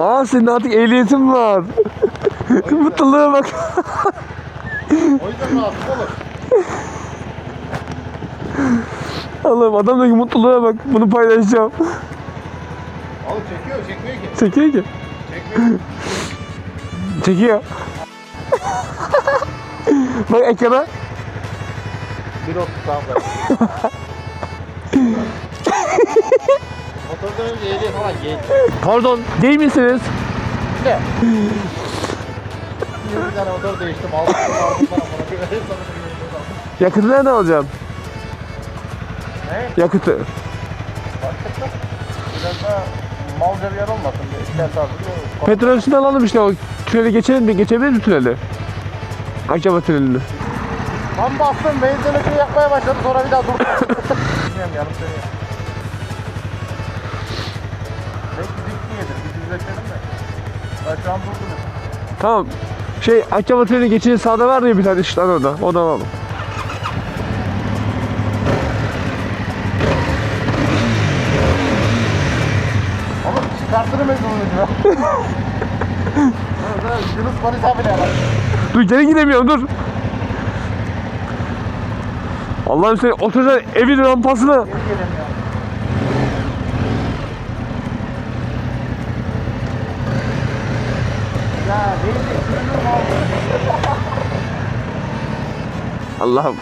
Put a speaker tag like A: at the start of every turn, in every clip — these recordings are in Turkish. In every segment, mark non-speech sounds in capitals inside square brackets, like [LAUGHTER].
A: Aa senin artık ehliyetin var. Mutluluğa bak.
B: O yüzden rahatsız olur.
A: Allah'ım adamdaki mutluluğa bak. Bunu paylaşacağım.
B: Oğlum çekiyor, çekmiyor ki.
A: Çekiyor ki.
B: Çekmiyor.
A: Çekiyor. bak ekrana.
B: Bir otuz tamam [LAUGHS] ben. Önce ehliyet falan geç.
A: Pardon değil misiniz?
B: Ne? Bir tane motor değiştim. Aldım, aldım bana bana. Bir bir aldım.
A: Yakıtı nereden alacağım?
B: Ne?
A: Yakıtı.
B: Fark etmez. Biraz daha malca bir yer olmasın diye. İster tarzı bir
A: Petrol üstüne alalım işte o tüneli geçelim mi? Geçebilir mi tüneli? Akçaba tünelini.
B: Tam bastım benzin yakmaya başladı sonra bir daha durdu. [LAUGHS] Bilmiyorum yanım seni.
A: Tamam. Şey Akçaba tüneli geçince sağda var ya bir tane ışıklar orada. Alalım.
B: Oğlum çıkartırım ben onu evet [LAUGHS] Yunus Barış abi ne var?
A: Dur geri gidemiyorum dur. Allah'ım seni oturacaksın evin rampasına.
B: Geri gelemiyor. Ya neydi? Sürünür mü abi?
A: Allah'ım.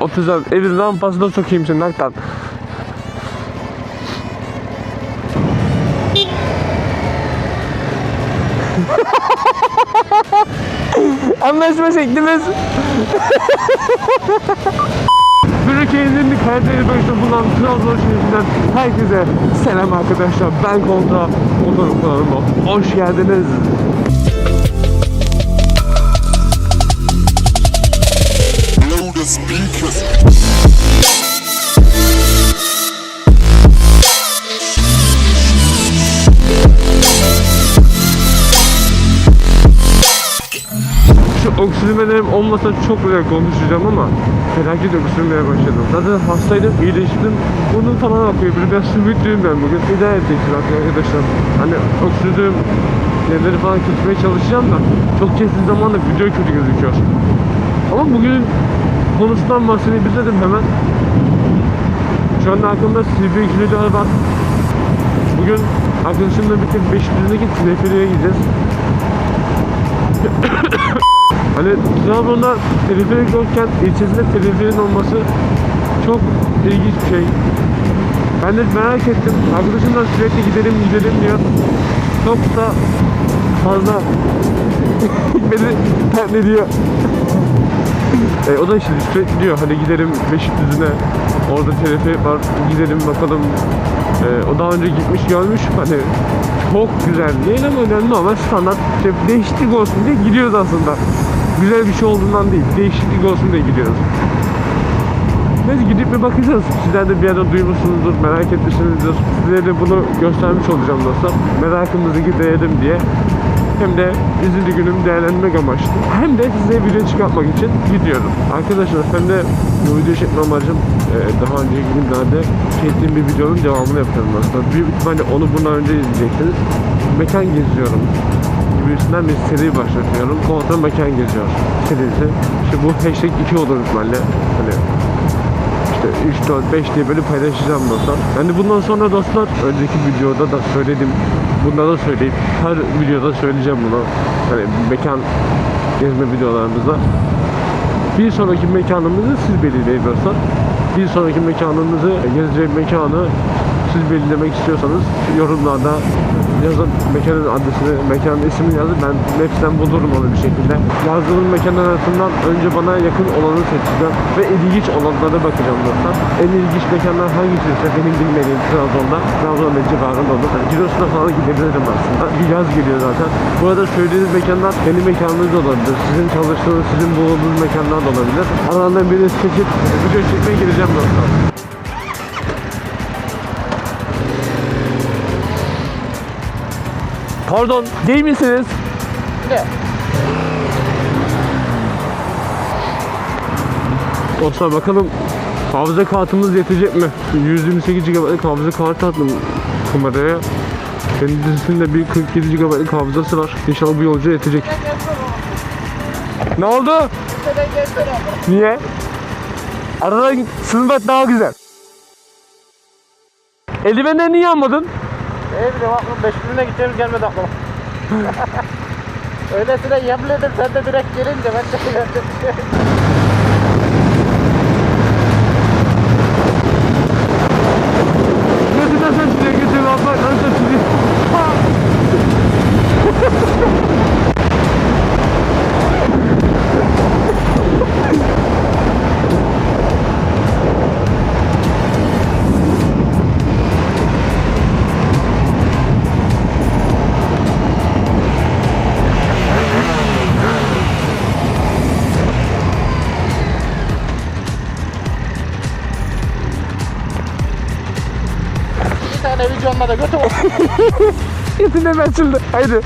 A: Oturacaksın evin rampasına sokayım seni hakikaten. [LAUGHS] Anlaşma şeklimiz. [LAUGHS] Türkiye'nin Karadeniz bölgesinde bulunan Trabzon şehrinden herkese selam arkadaşlar. Ben Kontra Motor kanalıma hoş geldiniz. Şu oksijenlerim olmasa çok güzel konuşacağım ama felaket öksürmeye başladım. Zaten hastaydım, iyileştim. Burnum falan akıyor. Bir biraz sümüklüyüm ben bugün. İdare edeceksiniz arkadaşlar. Hani öksürdüğüm yerleri falan kesmeye çalışacağım da çok kestiği zaman da video kötü gözüküyor. Ama bugün konusundan bahsedebilirim hemen. Şu anda aklımda Silivri ikili var. Bugün arkadaşımla birlikte Beşiktaş'taki Teleferi'ye gideceğiz. Hani Trabzon'da teleferik yokken ilçesinde teleferin olması çok ilginç bir şey. Ben de merak ettim. Arkadaşım da sürekli gidelim gidelim diyor. Çok da fazla [LAUGHS] beni terle diyor. E, o da şimdi sürekli diyor hani gidelim Beşiktaş'ına orada teleferik var gidelim bakalım. E, o daha önce gitmiş görmüş hani çok güzel değil ama önemli ama standart işte değişiklik olsun diye gidiyoruz aslında. Güzel bir şey olduğundan değil, değişiklik olsun diye gidiyoruz. Neyse gidip bir bakacağız. Sizler de bir ara duymuşsunuzdur, merak etmişsinizdir. Size de bunu göstermiş olacağım dostlar. Merakınızı giderelim diye. Hem de izinli günümü değerlendirmek amaçlı. Hem de size video çıkartmak için gidiyorum. Arkadaşlar hem de bu video çekme amacım e, daha önceki günlerde çektiğim bir videonun devamını yapıyorum aslında. Büyük ihtimalle onu bundan önce izleyeceksiniz. Mekan geziyorum gibisinden bir seri başlatıyorum. Kontra mekan geziyor serisi. İşte bu hashtag 2 olur ihtimalle. Hani işte 3, 4, 5 diye böyle paylaşacağım dostlar. De bundan sonra dostlar önceki videoda da söyledim. Bunda da söyleyip her videoda söyleyeceğim bunu. Hani mekan gezme videolarımızda. Bir sonraki mekanımızı siz belirleyin dostlar. Bir sonraki mekanımızı, gezecek mekanı siz belirlemek istiyorsanız yorumlarda yazın mekanın adresini, mekanın ismini yazın. Ben Maps'ten bulurum onu bir şekilde. Yazdığım mekanlar arasından önce bana yakın olanı seçeceğim ve ilginç olanlara bakacağım dostlar. En ilginç mekanlar hangisi ise benim bilmediğim Trabzon'da, Trabzon ve civarında olur. Yani Ciros'una falan gidebilirim aslında. Bir yaz geliyor zaten. Bu arada söylediğiniz mekanlar benim mekanınız olabilir. Sizin çalıştığınız, sizin bulunduğunuz mekanlar da olabilir. Aralarından birini seçip video çekmeye gideceğim dostlar. Pardon, değil misiniz?
B: Ne?
A: Dostlar bakalım hafıza kartımız yetecek mi? 128 GB'lık hafıza kartı attım kameraya. Kendisinde bir 47 GB'lık hafızası var. İnşallah bu yolcuya yetecek. Ne oldu? Niye? Arada sınıfet daha güzel. Eldivenleri niye almadın?
B: Ne bileyim aklım beş gününe gideceğimiz gelmedi aklıma. [LAUGHS] Öylesine yemin ederim sen de direkt gelince ben de
A: Götüne sen size götür abla. Ben de
B: Götüne açıldı. Haydi.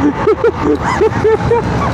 B: 嗯
A: 哈哈哈哈哈哈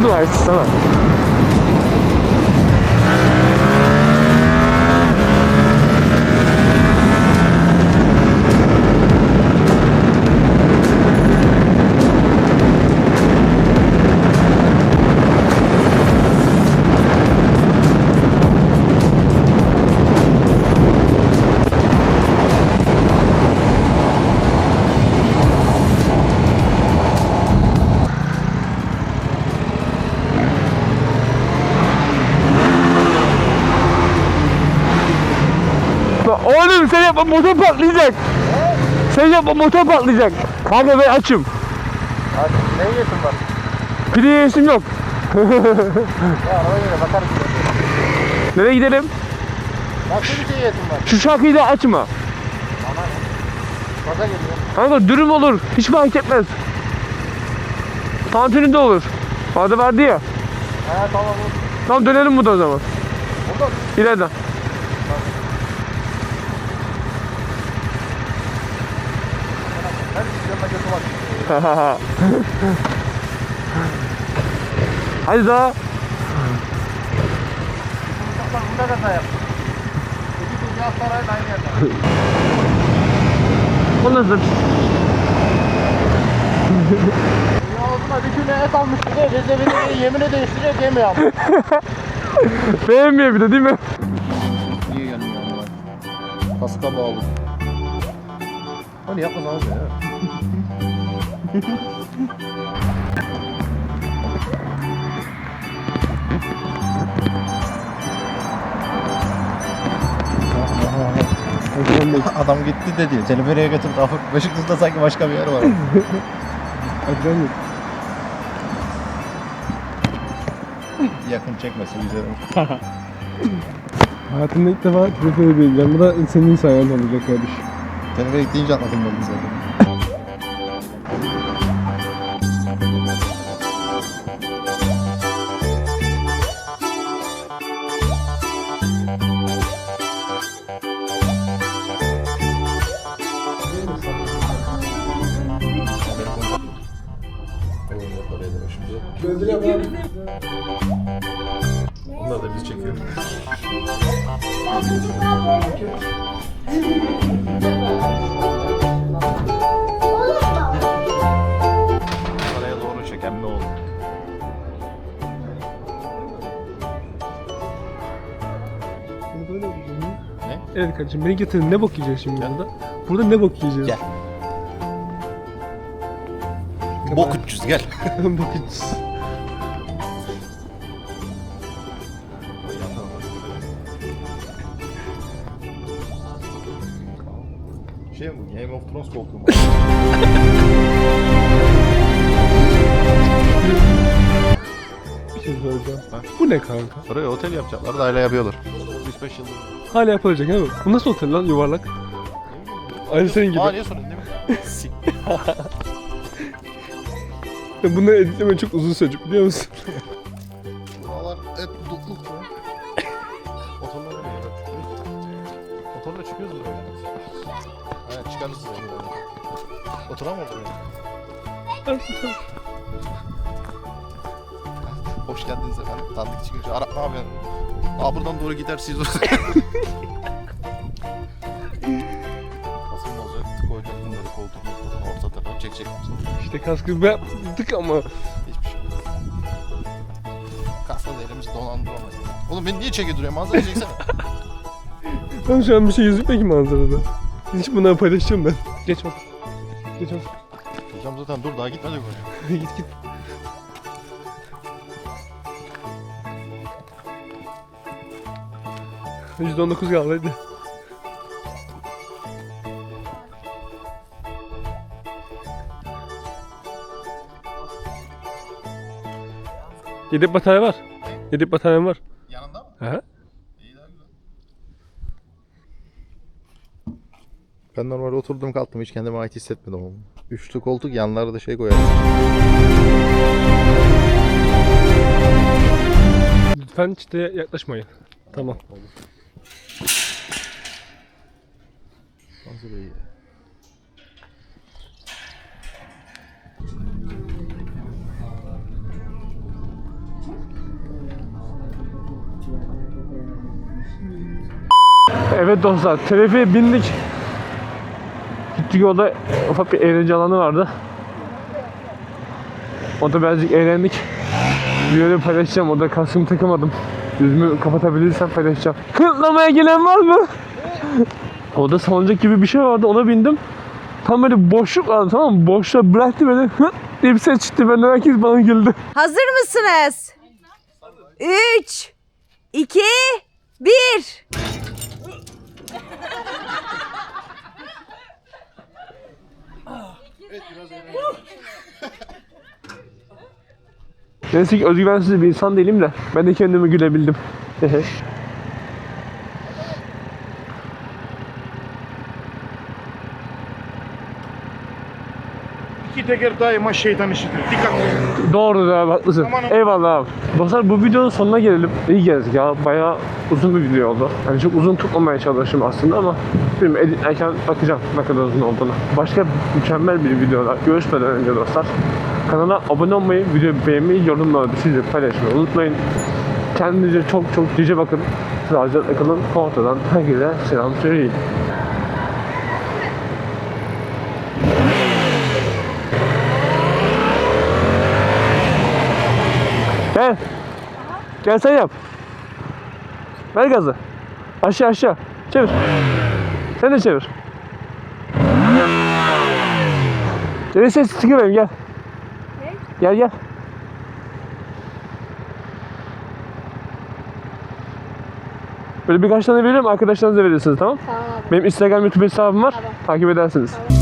A: 肚还吃了？Yapma motor patlayacak. Sen yapma motor patlayacak. Kanka ben açım.
B: Hadi ne yiyorsun bak?
A: Pide yesim yok.
B: Ya arabaya göre bakarız.
A: Nereye gidelim?
B: Nasıl bir şey yiyorsun bak?
A: Şu şarkıyı da açma.
B: Gaza geliyor.
A: Kanka dürüm olur. Hiç fark etmez. Tantuni de olur. Orada vardı ya.
B: Ha tamam.
A: Tamam dönelim burada o zaman.
B: Burada
A: İleriden.
B: Vizyonla götür bak.
A: Hadi daha.
B: Uçaklar bunda kaza yaptı. İki dünya sarayla aynı yerde.
A: O nasıl?
B: Ya ağzına bir güne et almış bir de rezervini yemini değiştiriyor yemiyor ama.
A: Beğenmiyor bir de değil mi?
B: Niye yanıyor? Kaska bağlı. Yapmasanız ya. Adam gitti dedi. Teleferiye götürdü. Afık Beşiktaş'ta sanki başka bir yer var. [LAUGHS] Yakın çekmesin güzelim. [LAUGHS]
A: Hayatımda ilk defa telefonu bineceğim. Bu da senin sayende olacak kardeşim.
B: Beni bekleyince anladım ben zaten. Onlar da biz çekiyoruz. [LAUGHS]
A: Evet kardeşim beni getirin ne bok yiyeceğiz şimdi burada? Burada ne bok yiyeceğiz?
B: Gel. Bok 300 gel. [LAUGHS]
A: Bakacağız.
B: Şey mi bu? Game of Thrones koltuğu mu?
A: Bir şey soracağım.
B: Ha?
A: Bu ne kanka?
B: Oraya otel yapacaklar da hala yapıyorlar. 35 yıldır.
A: Hala yapılacak mi? Bu nasıl otel lan yuvarlak? Aynı senin gibi.
B: Aa niye soruyorsun değil mi? [LAUGHS]
A: Bunları editleme çok uzun sürecek biliyor musun?
B: Buralar hep dutluk ya. Motorla nereye gidiyor? Motorla çıkıyoruz buraya. Aynen çıkarız size. Oturan mı oturuyor? Hoş geldiniz efendim. Tanıdık çıkınca. Arap ne yapıyorsun? Aa buradan doğru gider siz oraya. Nasıl ne olacak? Koyacak bunları koltuk noktasına orta tarafa çekecek
A: işte kaskı ben yaptık ama
B: Hiçbir şey yok. Kasla da elimizi dolandıramayız. Oğlum beni niye çekiyor duruyor? Manzara çeksene. [LAUGHS]
A: ben şu an bir şey gözükmüyor ki manzarada. Hiç bunları paylaşacağım ben. Geç bak. Geç bak.
B: Hocam zaten dur daha gitmedik oraya. [LAUGHS]
A: git git. %19 kaldı hadi. Yedek batarya var. Yedek bataryam var.
B: Yanında mı?
A: He?
B: İyi daha güzel. Ben normal oturdum kalktım hiç kendime ait hissetmedim ama. Üçlü koltuk yanlara da şey koyarım.
A: Lütfen çiteye yaklaşmayın. Tamam.
B: Manzara iyi.
A: Evet dostlar, trafiğe bindik. Gittik yolda ufak bir eğlence alanı vardı. Orada birazcık eğlendik. Videoyu paylaşacağım, orada kaskımı takamadım. Yüzümü kapatabilirsem paylaşacağım. Kırtlamaya gelen var mı? Orada salıncak gibi bir şey vardı, ona bindim. Tam böyle boşluk vardı tamam mı? Boşluğa bıraktı beni. Hı diye bir ses çıktı, benden herkes bana güldü.
C: Hazır mısınız? 3 2 1
A: Neyse ki özgüvensiz bir insan değilim de ben de kendimi gülebildim. [LAUGHS]
D: teker daima şeytan işidir. Dikkat.
A: Doğrudur abi haklısın.
D: Aman.
A: Eyvallah abi. Dostlar bu videonun sonuna gelelim. İyi geldik ya. Bayağı uzun bir video oldu. Yani çok uzun tutmamaya çalıştım aslında ama bilmiyorum editlerken bakacağım ne kadar uzun olduğunu. Başka mükemmel bir videoda görüşmeden önce dostlar kanala abone olmayı, videoyu beğenmeyi, yorumları düşünce paylaşmayı unutmayın. Kendinize çok çok cici bakın. Sağlıcakla kalın. Ortadan herkese selam söyleyin. Gel. Gel sen yap. Ver gazı. Aşağı aşağı. Çevir. Sen de çevir. Gel ses çıkıvereyim gel. Gel gel. Böyle birkaç tane veririm arkadaşlarınıza verirsiniz tamam?
C: Tamam abi.
A: Benim Instagram YouTube hesabım var. Takip edersiniz.
E: Blow